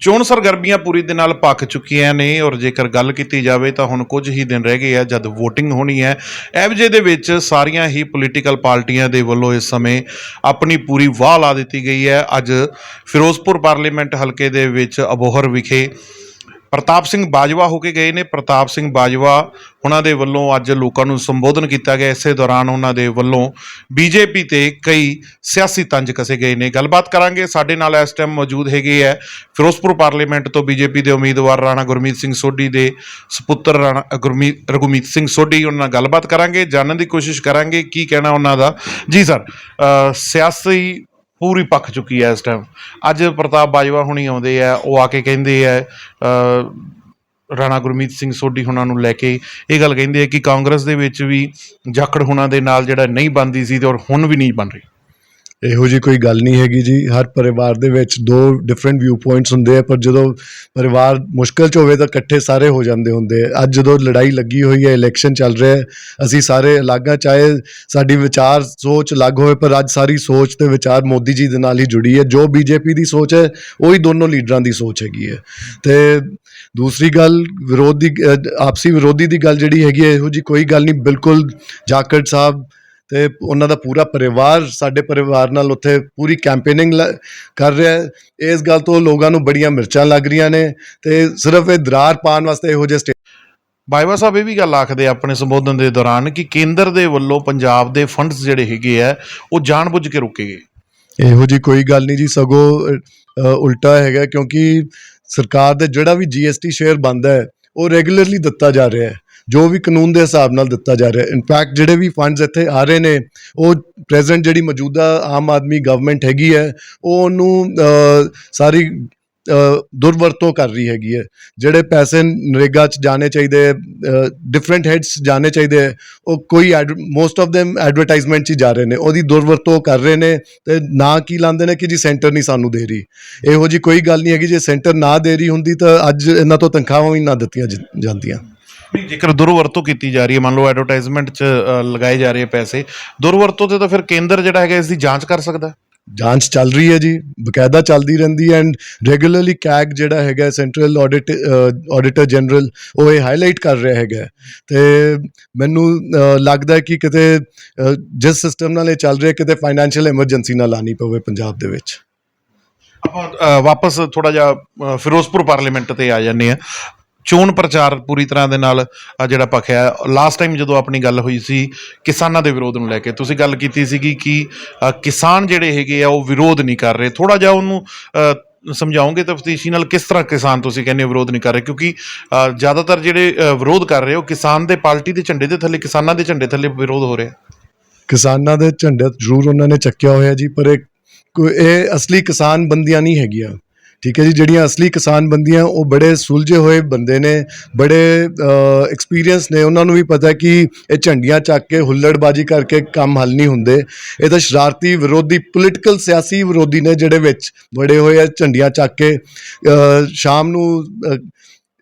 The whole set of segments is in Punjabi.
ਚੋਣ ਸਰਗਰਮੀਆਂ ਪੂਰੀ ਦੇ ਨਾਲ ਪੱਕ ਚੁੱਕੀਆਂ ਨੇ ਔਰ ਜੇਕਰ ਗੱਲ ਕੀਤੀ ਜਾਵੇ ਤਾਂ ਹੁਣ ਕੁਝ ਹੀ ਦਿਨ ਰਹਿ ਗਏ ਆ ਜਦ VOTING ਹੋਣੀ ਹੈ। ਐਵਜੇ ਦੇ ਵਿੱਚ ਸਾਰੀਆਂ ਹੀ ਪੋਲੀਟੀਕਲ ਪਾਰਟੀਆਂ ਦੇ ਵੱਲੋਂ ਇਸ ਸਮੇਂ ਆਪਣੀ ਪੂਰੀ ਵਾਹ ਲਾ ਦਿੱਤੀ ਗਈ ਹੈ। ਅੱਜ ਫਿਰੋਜ਼ਪੁਰ ਪਾਰਲੀਮੈਂਟ ਹਲਕੇ ਦੇ ਵਿੱਚ ਅਬੋਹਰ ਵਿਖੇ ਪ੍ਰਤਾਪ ਸਿੰਘ ਬਾਜਵਾ ਹੋ ਕੇ ਗਏ ਨੇ। ਪ੍ਰਤਾਪ ਸਿੰਘ ਬਾਜਵਾ ਉਹਨਾਂ ਦੇ ਵੱਲੋਂ ਅੱਜ ਲੋਕਾਂ ਨੂੰ ਸੰਬੋਧਨ ਕੀਤਾ ਗਿਆ। ਇਸੇ ਦੌਰਾਨ ਉਹਨਾਂ ਦੇ ਵੱਲੋਂ ਬੀਜੇਪੀ ਤੇ ਕਈ ਸਿਆਸੀ ਤੰਜ ਕਸੇ ਗਏ ਨੇ। ਗੱਲਬਾਤ ਕਰਾਂਗੇ। ਸਾਡੇ ਨਾਲ ਇਸ ਟਾਈਮ ਮੌਜੂਦ ਹੈਗੇ ਹੈ ਫਿਰੋਜ਼ਪੁਰ ਪਾਰਲੀਮੈਂਟ ਤੋਂ ਬੀਜੇਪੀ ਦੇ ਉਮੀਦਵਾਰ ਰਾਣਾ ਗੁਰਮੀਤ ਸਿੰਘ ਸੋਢੀ ਦੇ ਸੁਪੁੱਤਰ ਰਾਣਾ ਗੁਰਮੀਤ ਰਘੁਮੀਤ ਸਿੰਘ ਸੋਢੀ। ਉਹਨਾਂ ਨਾਲ ਗੱਲਬਾਤ ਕਰਾਂਗੇ, ਜਾਣਨ ਦੀ ਕੋਸ਼ਿਸ਼ ਕਰਾਂਗੇ। ਕੀ ਕਹਿਣਾ ਉਹਨਾਂ ਦਾ? ਜੀ ਸਰ ਸਿਆਸੀ ਪੂਰੀ ਪੱਕ ਚੁੱਕੀ ਹੈ ਇਸ ਟਾਈਮ ਅੱਜ ਪ੍ਰਤਾਪ ਬਾਜਵਾ ਹੁਣੀ ਆਉਂਦੇ ਆ, ਉਹ ਆ ਕੇ ਕਹਿੰਦੇ ਆ ਰਾਣਾ ਗੁਰਮੀਤ ਸਿੰਘ ਸੋਢੀ ਹੁਣਾਂ ਨੂੰ ਲੈ ਕੇ ਇਹ ਗੱਲ ਕਹਿੰਦੇ ਆ ਕਿ ਕਾਂਗਰਸ ਦੇ ਵਿੱਚ ਵੀ ਜਾਖੜ ਹੁਣਾਂ ਦੇ ਨਾਲ ਜਿਹੜਾ ਨਹੀਂ ਬਣਦੀ ਸੀ ਤੇ ਔਰ ਹੁਣ ਵੀ ਨਹੀਂ ਬਣ ਰਹੀ। ਇਹੋ ਜੀ ਕੋਈ ਗੱਲ ਨਹੀਂ ਹੈਗੀ ਜੀ। ਹਰ ਪਰਿਵਾਰ ਦੇ ਵਿੱਚ ਦੋ ਡਿਫਰੈਂਟ ਵਿਊ ਪੁਆਇੰਟਸ ਹੁੰਦੇ ਆ, ਪਰ ਜਦੋਂ ਪਰਿਵਾਰ ਮੁਸ਼ਕਲ ਚ ਹੋਵੇ ਤਾਂ ਇਕੱਠੇ ਸਾਰੇ ਹੋ ਜਾਂਦੇ ਹੁੰਦੇ ਆ। ਅੱਜ ਜਦੋਂ ਲੜਾਈ ਲੱਗੀ ਹੋਈ ਹੈ ਇਲੈਕਸ਼ਨ ਚੱਲ ਰਿਹਾ ਹੈ, ਅਸੀਂ ਸਾਰੇ ਅਲੱਗ ਆ, ਚਾਹੇ ਸਾਡੀ ਵਿਚਾਰ ਸੋਚ ਅਲੱਗ ਹੋਵੇ, ਪਰ ਅੱਜ ਸਾਰੀ ਸੋਚ ਤੇ ਵਿਚਾਰ ਮੋਦੀ ਜੀ ਦੇ ਨਾਲ ਹੀ ਜੁੜੀ ਹੈ। ਜੋ ਬੀਜੇਪੀ ਦੀ ਸੋਚ ਹੈ, ਉਹੀ ਦੋਨੋਂ ਲੀਡਰਾਂ ਦੀ ਸੋਚ ਹੈਗੀ ਹੈ। ਤੇ ਦੂਸਰੀ ਗੱਲ, ਵਿਰੋਧ ਦੀ ਆਪਸੀ ਵਿਰੋਧੀ ਦੀ ਗੱਲ ਜਿਹੜੀ ਹੈਗੀ ਹੈ, ਇਹੋ ਜੀ ਕੋਈ ਗੱਲ ਨਹੀਂ। ਬਿਲਕੁਲ ਜਾਕੜ ਸਾਹਿਬ ਤੇ ਉਹਨਾਂ ਦਾ ਪੂਰਾ ਪਰਿਵਾਰ ਸਾਡੇ ਪਰਿਵਾਰ ਨਾਲ ਉੱਥੇ ਪੂਰੀ ਕੈਂਪੇਨਿੰਗ ਕਰ ਰਿਹਾ ਹੈ। ਇਸ ਗੱਲ ਤੋਂ ਲੋਕਾਂ ਨੂੰ ਬੜੀਆਂ ਮਿਰਚਾਂ ਲੱਗ ਰਹੀਆਂ ਨੇ ਤੇ ਸਿਰਫ ਇਹ ਦਰਾਰ ਪਾਉਣ ਵਾਸਤੇ ਇਹੋ ਜਿਹੇ ਬਾਜਵਾ ਸਾਹਿਬ ਇਹ ਵੀ ਗੱਲ ਆਖਦੇ ਆਪਣੇ ਸੰਬੋਧਨ ਦੇ ਦੌਰਾਨ ਕਿ ਕੇਂਦਰ ਦੇ ਵੱਲੋਂ ਪੰਜਾਬ ਦੇ ਫੰਡਸ ਜਿਹੜੇ ਹੈਗੇ ਆ ਉਹ ਜਾਣਬੁੱਝ ਕੇ ਰੋਕੇ ਗਏ। ਇਹੋ ਜੀ ਕੋਈ ਗੱਲ ਨਹੀਂ ਜੀ ਸਗੋਂ ਉਲਟਾ ਹੈਗਾ ਕਿਉਂਕਿ ਸਰਕਾਰ ਦੇ ਜਿਹੜਾ ਵੀ ਜੀਐਸਟੀ ਸ਼ੇਅਰ ਬੰਦਾ ਹੈ ਉਹ ਰੈਗੂਲਰਲੀ ਦਿੱਤਾ ਜਾ ਰਿਹਾ ਹੈ। ਜੋ ਵੀ ਕਾਨੂੰਨ ਦੇ ਹਿਸਾਬ ਨਾਲ ਦਿੱਤਾ ਜਾ ਰਿਹਾ ਇਨਫੈਕਟ ਜਿਹੜੇ ਵੀ ਫੰਡਸ ਇੱਥੇ ਆ ਰਹੇ ਨੇ ਉਹ ਪ੍ਰੈਜ਼ੈਂਟ ਜਿਹੜੀ ਮੌਜੂਦਾ ਆਮ ਆਦਮੀ ਗਵਰਨਮੈਂਟ ਹੈਗੀ ਹੈ ਉਹ ਉਹਨੂੰ ਸਾਰੀ ਦੁਰਵਰਤੋਂ ਕਰ ਰਹੀ ਹੈਗੀ ਹੈ। ਜਿਹੜੇ ਪੈਸੇ ਨਰੇਗਾ ਚ ਜਾਣੇ ਚਾਹੀਦੇ ਡਿਫਰੈਂਟ ਹੈਡਸ ਜਾਣੇ ਚਾਹੀਦੇ ਹੈ, ਉਹ ਕੋਈ ਮੋਸਟ ਆਫ them ਐਡਵਰਟਾਈਜ਼ਮੈਂਟ 'ਚ ਜਾ ਰਹੇ ਨੇ। ਉਹਦੀ ਦੁਰਵਰਤੋਂ ਕਰ ਰਹੇ ਨੇ ਤੇ ਨਾ ਕੀ ਲਾਉਂਦੇ ਨੇ ਕਿ ਜੀ ਸੈਂਟਰ ਨਹੀਂ ਸਾਨੂੰ ਦੇ ਰਹੀ। ਇਹੋ ਜੀ ਕੋਈ ਗੱਲ ਨਹੀਂ ਹੈਗੀ ਜੇ ਸੈਂਟਰ ਨਾ ਦੇ ਰਹੀ ਹੁੰਦੀ ਤਾਂ ਅੱਜ ਇਹਨਾਂ ਤੋਂ ਤਨਖਾਹਾਂ ਵੀ ਨਾ ਦਿੱਤੀਆਂ ਜਾਂਦੀਆਂ। ਨਹੀਂ ਜੇਕਰ ਦੁਰਵਰਤੋਂ ਕੀਤੀ ਜਾ ਰਹੀ ਹੈ ਮੰਨ ਲਓ ਐਡਵਰਟਾਈਜ਼ਮੈਂਟ 'ਚ ਅ, ਲਗਾਏ ਜਾ ਰਹੇ ਪੈਸੇ ਦੁਰਵਰਤੋਂ ਤੇ ਤਾਂ ਫਿਰ ਕੇਂਦਰ ਜਿਹੜਾ ਹੈਗਾ ਇਸ ਦੀ ਜਾਂਚ ਕਰ ਸਕਦਾ ਹੈ। ਜਾਂਚ ਚੱਲ ਰਹੀ ਹੈ ਜੀ ਬਕਾਇਦਾ ਚੱਲਦੀ ਰਹਿੰਦੀ ਹੈ ਐਂਡ ਰੈਗੂਲਰਲੀ ਕੈਗ ਜਿਹੜਾ ਹੈਗਾ ਸੈਂਟਰਲ ਆਡਿਟ ਆਡੀਟਰ ਜਨਰਲ ਉਹ ਇਹ ਹਾਈਲਾਈਟ ਕਰ ਰਿਹਾ ਹੈਗਾ ਤੇ ਮੈਨੂੰ ਲੱਗਦਾ ਹੈ ਕਿ ਕਿਤੇ ਜਿਸ ਸਿਸਟਮ ਨਾਲ ਇਹ ਚੱਲ ਰਿਹਾ ਕਿਤੇ ਫਾਈਨੈਂਸ਼ੀਅਲ ਐਮਰਜੈਂਸੀ ਨਾ ਲਾਣੀ ਪਵੇ ਪੰਜਾਬ ਦੇ ਵਿੱਚ। ਆਪਾਂ ਅ, ਵਾਪਸ ਥੋੜਾ ਜਿਹਾ ਅ, ਫਿਰੋਜ਼ਪੁਰ ਪਾਰਲੀਮੈਂਟ ਤੇ ਆ ਜਾਂਦੇ ਆ ਚੋਣ ਪ੍ਰਚਾਰ ਪੂਰੀ ਤਰ੍ਹਾਂ ਦੇ ਨਾਲ ਅ, ਜਿਹੜਾ ਭਖਿਆ ਲਾਸਟ ਟਾਈਮ ਜਦੋਂ ਆਪਣੀ ਗੱਲ ਹੋਈ ਸੀ ਕਿਸਾਨਾਂ ਦੇ ਵਿਰੋਧ ਨੂੰ ਲੈ ਕੇ ਤੁਸੀਂ ਗੱਲ ਕੀਤੀ ਸੀਗੀ ਕਿ ਅ, ਕਿਸਾਨ ਜਿਹੜੇ ਹੈਗੇ ਆ ਉਹ ਵਿਰੋਧ ਨਹੀਂ ਕਰ ਰਹੇ। ਥੋੜਾ ਜਿਹਾ ਉਹਨੂੰ ਅ, ਸਮਝਾਓਗੇ ਤਫਤੀਸ਼ੀ ਨਾਲ ਕਿਸ ਤਰ੍ਹਾਂ ਕਿਸਾਨ ਤੁਸੀਂ ਕਹਿੰਦੇ ਹੋ ਵਿਰੋਧ ਨਹੀਂ ਕਰ ਰਹੇ? ਕਿਉਂਕਿ ਅ, ਜ਼ਿਆਦਾਤਰ ਜਿਹੜੇ ਅ, ਵਿਰੋਧ ਕਰ ਰਹੇ ਹੋ ਕਿਸਾਨ ਦੇ ਪਾਰਟੀ ਦੇ ਝੰਡੇ ਦੇ ਥੱਲੇ ਕਿਸਾਨਾਂ ਦੇ ਝੰਡੇ ਥੱਲੇ ਵਿਰੋਧ ਹੋ ਰਿਹਾ। ਕਿਸਾਨਾਂ ਦੇ ਝੰਡੇ ਜ਼ਰੂਰ ਉਹਨਾਂ ਨੇ ਚੱਕਿਆ ਹੋਇਆ ਜੀ ਪਰ ਇਹ ਕੋਈ ਇਹ ਅਸਲੀ ਕਿਸਾਨ ਬੰਦੀਆਂ ਨਹੀਂ ਹੈਗੀਆਂ। ਠੀਕ ਹੈ ਜੀ, ਜਿਹੜੀਆਂ ਅਸਲੀ ਕਿਸਾਨ ਬੰਦੀਆਂ ਉਹ ਬੜੇ ਸੁਲਝੇ ਹੋਏ ਬੰਦੇ ਨੇ, ਬੜੇ ਐਕਸਪੀਰੀਅੰਸ ਨੇ। ਉਹਨਾਂ ਨੂੰ ਵੀ ਪਤਾ ਕਿ ਇਹ ਝੰਡੀਆਂ ਚੱਕ ਕੇ ਹੁੱਲੜਬਾਜੀ ਕਰਕੇ ਕੰਮ ਹੱਲ ਨਹੀਂ ਹੁੰਦੇ। ਇਹ ਤਾਂ ਸ਼ਰਾਰਤੀ ਵਿਰੋਧੀ ਪੋਲੀਟੀਕਲ ਸਿਆਸੀ ਵਿਰੋਧੀ ਨੇ ਜਿਹੜੇ ਵਿੱਚ ਬੜੇ ਹੋਏ ਆ, ਝੰਡੀਆਂ ਚੱਕ ਕੇ ਸ਼ਾਮ ਨੂੰ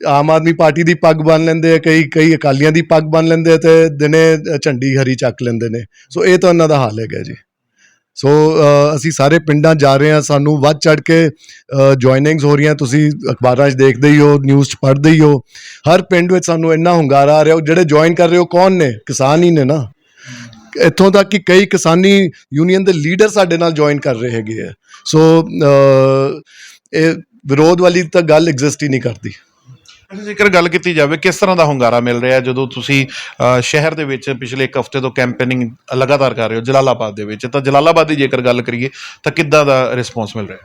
ਆਮ ਆਦਮੀ ਪਾਰਟੀ ਦੀ ਪੱਗ ਬੰਨ ਲੈਂਦੇ ਆ, ਕਈ ਕਈ ਅਕਾਲੀਆਂ ਦੀ ਪੱਗ ਬੰਨ ਲੈਂਦੇ ਆ ਤੇ ਦਿਨੇ ਝੰਡੀ ਹਰੀ ਚੱਕ ਲੈਂਦੇ ਨੇ। ਸੋ ਇਹ ਤਾਂ ਉਹਨਾਂ ਦਾ ਹਾਲ ਹੈਗਾ ਜੀ। ਸੋ ਅਸੀਂ ਸਾਰੇ ਪਿੰਡਾਂ ਜਾ ਰਹੇ ਹਾਂ, ਸਾਨੂੰ ਵੱਧ ਚੜ ਕੇ ਜੁਆਇਨਿੰਗਸ ਹੋ ਰਹੀਆਂ, ਤੁਸੀਂ ਅਖਬਾਰਾਂ 'ਚ ਦੇਖਦੇ ਹੀ ਹੋ ਨਿਊਜ਼ 'ਚ ਪੜ੍ਹਦੇ ਹੀ ਹੋ। ਹਰ ਪਿੰਡ ਵਿੱਚ ਸਾਨੂੰ ਇੰਨਾ ਹੁੰਗਾਰਾ ਆ ਰਿਹਾ, ਉਹ ਜਿਹੜੇ ਜੁਆਇਨ ਕਰ ਰਹੇ ਹੋ ਕੌਣ ਨੇ? ਕਿਸਾਨ ਹੀ ਨੇ ਨਾ। ਇੱਥੋਂ ਤੱਕ ਕਿ ਕਈ ਕਿਸਾਨੀ ਯੂਨੀਅਨ ਦੇ ਲੀਡਰ ਸਾਡੇ ਨਾਲ ਜੁਆਇਨ ਕਰ ਰਹੇ ਹੈਗੇ ਆ। ਸੋ ਇਹ ਵਿਰੋਧ ਵਾਲੀ ਤਾਂ ਗੱਲ ਐਗਜ਼ਿਸਟ ਹੀ ਨਹੀਂ ਕਰਦੀ। ਅੱਛਾ ਜੇਕਰ ਗੱਲ ਕੀਤੀ ਜਾਵੇ ਕਿਸ ਤਰ੍ਹਾਂ ਦਾ ਹੁੰਗਾਰਾ ਮਿਲ ਰਿਹਾ ਜਦੋਂ ਤੁਸੀਂ ਅ, ਸ਼ਹਿਰ ਦੇ ਵਿੱਚ ਪਿਛਲੇ ਇੱਕ ਹਫ਼ਤੇ ਤੋਂ ਕੈਂਪੇਨਿੰਗ ਲਗਾਤਾਰ ਕਰ ਰਹੇ ਹੋ ਜਲਾਲਾਬਾਦ ਦੇ ਵਿੱਚ ਤਾਂ ਜਲਾਲਾਬਾਦ ਦੀ ਜੇਕਰ ਗੱਲ ਕਰੀਏ ਤਾਂ ਕਿੱਦਾਂ ਦਾ ਰਿਸਪੌਂਸ ਮਿਲ ਰਿਹਾ?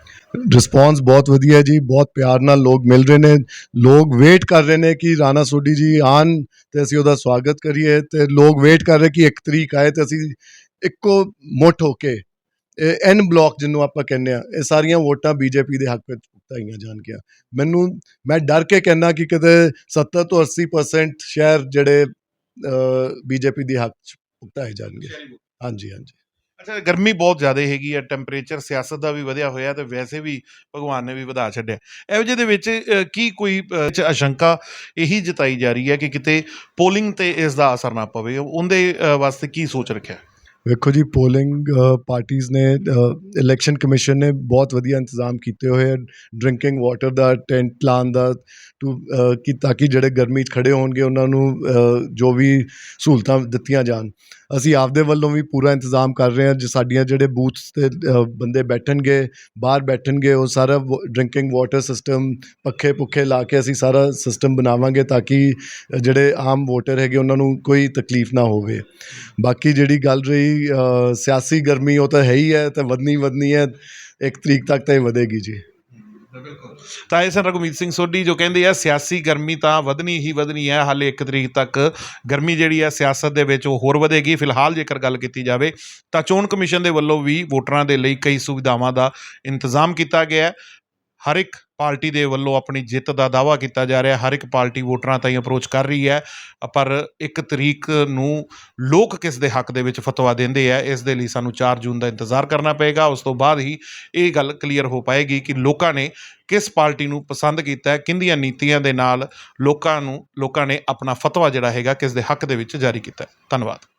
ਰਿਸਪੌਂਸ ਬਹੁਤ ਵਧੀਆ ਜੀ ਬਹੁਤ ਪਿਆਰ ਨਾਲ ਲੋਕ ਮਿਲ ਰਹੇ ਨੇ ਲੋਕ ਵੇਟ ਕਰ ਰਹੇ ਨੇ ਕਿ ਰਾਣਾ ਸੋਢੀ ਜੀ ਆਣ ਤੇ ਅਸੀਂ ਉਹਦਾ ਸਵਾਗਤ ਕਰੀਏ ਤੇ ਲੋਕ ਵੇਟ ਕਰ ਰਹੇ ਕਿ ਇੱਕ ਤਰੀਕ ਆਏ ਤੇ ਅਸੀਂ ਇੱਕੋ ਮੁੱਠ ਹੋ ਕੇ ਐਨ ਬਲਾਕ ਜਿਹਨੂੰ ਆਪਾਂ ਕਹਿੰਦੇ ਆ ਇਹ ਸਾਰੀਆਂ ਵੋਟਾਂ ਬੀਜੇਪੀ ਦੇ ਹੱਕ ਵਿੱਚ ਭੁਗਤਾਈਆਂ ਜਾਣਗੀਆਂ ਮੈਨੂੰ ਮੈਂ ਡਰ ਕੇ ਕਹਿਣਾ ਕਿ ਕਿਤੇ 70 ਤੋਂ 80% ਸ਼ਹਿਰ ਜਿਹੜੇ ਬੀਜੇਪੀ ਦੇ ਹੱਕ ਚ ਭੁਗਤਾਏ ਜਾਣਗੇ। ਹਾਂਜੀ ਹਾਂਜੀ। ਅੱਛਾ ਗਰਮੀ ਬਹੁਤ ਜ਼ਿਆਦਾ ਹੈਗੀ ਹੈ ਟੈਂਪਰੇਚਰ ਸਿਆਸਤ ਦਾ ਵੀ ਵਧਿਆ ਹੋਇਆ ਤੇ ਵੈਸੇ ਵੀ ਭਗਵਾਨ ਨੇ ਵੀ ਵਧਾ ਛੱਡਿਆ। ਇਹੋ ਜਿਹੇ ਦੇ ਵਿੱਚ ਕੀ ਕੋਈ ਅ, ਚ ਆਸ਼ੰਕਾ ਇਹੀ ਜਤਾਈ ਜਾ ਰਹੀ ਹੈ ਕਿ ਕਿਤੇ ਪੋਲਿੰਗ ਤੇ ਇਸ ਦਾ ਅਸਰ ਨਾ ਪਵੇ? ਉਹਦੇ ਵਾਸਤੇ ਕੀ ਸੋਚ ਰੱਖਿਆ? ਵੇਖੋ ਜੀ ਪੋਲਿੰਗ ਪਾਰਟੀਆਂ ਨੇ ਇਲੈਕਸ਼ਨ ਕਮਿਸ਼ਨ ਨੇ ਬਹੁਤ ਵਧੀਆ ਇੰਤਜ਼ਾਮ ਕੀਤੇ ਹੋਏ ਆ। ਡਰਿੰਕਿੰਗ ਵਾਟਰ ਦਾ ਟੈਂਟ ਲਾਉਣ ਦਾ ਟੂ ਕਿ ਤਾਂ ਕਿ ਜਿਹੜੇ ਗਰਮੀ 'ਚ ਖੜੇ ਹੋਣਗੇ, ਉਹਨਾਂ ਨੂੰ ਜੋ ਵੀ ਸਹੂਲਤਾਂ ਦਿੱਤੀਆਂ ਜਾਣ। ਅਸੀਂ ਆਪਦੇ ਵੱਲੋਂ ਵੀ ਪੂਰਾ ਇੰਤਜ਼ਾਮ ਕਰ ਰਹੇ ਹਾਂ, ਜੇ ਸਾਡੀਆਂ ਜਿਹੜੇ ਬੂਥਸ ਤੇ ਬੰਦੇ ਬੈਠਣਗੇ, ਬਾਹਰ ਬੈਠਣਗੇ, ਉਹ ਸਾਰਾ ਡਰਿੰਕਿੰਗ ਵਾਟਰ ਸਿਸਟਮ ਪੱਖੇ ਪੁੱਖੇ ਲਾ ਕੇ ਅਸੀਂ ਸਾਰਾ ਸਿਸਟਮ ਬਣਾਵਾਂਗੇ ਤਾਂ ਕਿ ਜਿਹੜੇ ਆਮ ਵੋਟਰ ਹੈਗੇ, ਉਹਨਾਂ ਨੂੰ ਕੋਈ ਤਕਲੀਫ ਨਾ ਹੋਵੇ। ਬਾਕੀ ਜਿਹੜੀ ਗੱਲ ਰਹੀ ਅ, ਸਿਆਸੀ ਗਰਮੀ ਉਹ ਤਾਂ ਹੈ ਹੀ ਹੈ ਤੇ ਵਧਣੀ ਵਧਣੀ ਹੈ ਇੱਕ ਤਰੀਕ ਤੱਕ ਤਾਂ ਇਹ ਵਧੇਗੀ ਜੀ। ਤਾਂ ਇਹ ਸਨ ਰਘੁਮੀਤ ਸਿੰਘ ਸੋਢੀ ਜੋ ਕਹਿੰਦੇ ਆ ਸਿਆਸੀ ਗਰਮੀ ਤਾਂ ਵਧਣੀ ਹੀ ਵਧਣੀ ਹੈ ਹਾਲੇ 1 ਤਰੀਕ ਤੱਕ ਗਰਮੀ ਜਿਹੜੀ ਹੈ ਸਿਆਸਤ ਦੇ ਵਿੱਚ ਉਹ ਹੋਰ ਵਧੇਗੀ। ਫਿਲਹਾਲ ਜੇਕਰ ਗੱਲ ਕੀਤੀ ਜਾਵੇ ਤਾਂ ਚੋਣ ਕਮਿਸ਼ਨ ਦੇ ਵੱਲੋਂ ਵੀ ਵੋਟਰਾਂ ਦੇ ਲਈ ਕਈ ਸੁਵਿਧਾਵਾਂ ਦਾ ਇੰਤਜ਼ਾਮ ਕੀਤਾ ਗਿਆ ਹੈ। ਹਰ ਇੱਕ ਪਾਰਟੀ ਦੇ ਵੱਲੋਂ ਆਪਣੀ ਜਿੱਤ ਦਾ ਦਾਅਵਾ ਕੀਤਾ ਜਾ ਰਿਹਾ। ਹਰ ਇੱਕ ਪਾਰਟੀ ਵੋਟਰਾਂ ਤਾਈਂ ਅਪਰੋਚ ਕਰ ਰਹੀ ਹੈ, ਪਰ ਇੱਕ ਤਰੀਕ ਨੂੰ ਲੋਕ ਕਿਸ ਦੇ ਹੱਕ ਦੇ ਵਿੱਚ ਫਤਵਾ ਦਿੰਦੇ ਆ, ਇਸ ਦੇ ਲਈ ਸਾਨੂੰ 4 ਜੂਨ ਦਾ ਇੰਤਜ਼ਾਰ ਕਰਨਾ ਪਏਗਾ। ਉਸ ਤੋਂ ਬਾਅਦ ਹੀ ਇਹ ਗੱਲ ਕਲੀਅਰ ਹੋ ਪਾਏਗੀ ਕਿ ਲੋਕਾਂ ਨੇ ਕਿਸ ਪਾਰਟੀ ਨੂੰ ਪਸੰਦ ਕੀਤਾ ਹੈ ਕਿੰਦੀਆਂ ਨੀਤੀਆਂ ਦੇ ਨਾਲ ਲੋਕਾਂ ਨੂੰ, ਲੋਕਾਂ ਨੇ ਆਪਣਾ ਫਤਵਾ ਜਿਹੜਾ ਹੈਗਾ ਕਿਸ ਦੇ ਹੱਕ ਦੇ ਵਿੱਚ ਜਾਰੀ ਕੀਤਾ ਧੰਨਵਾਦ।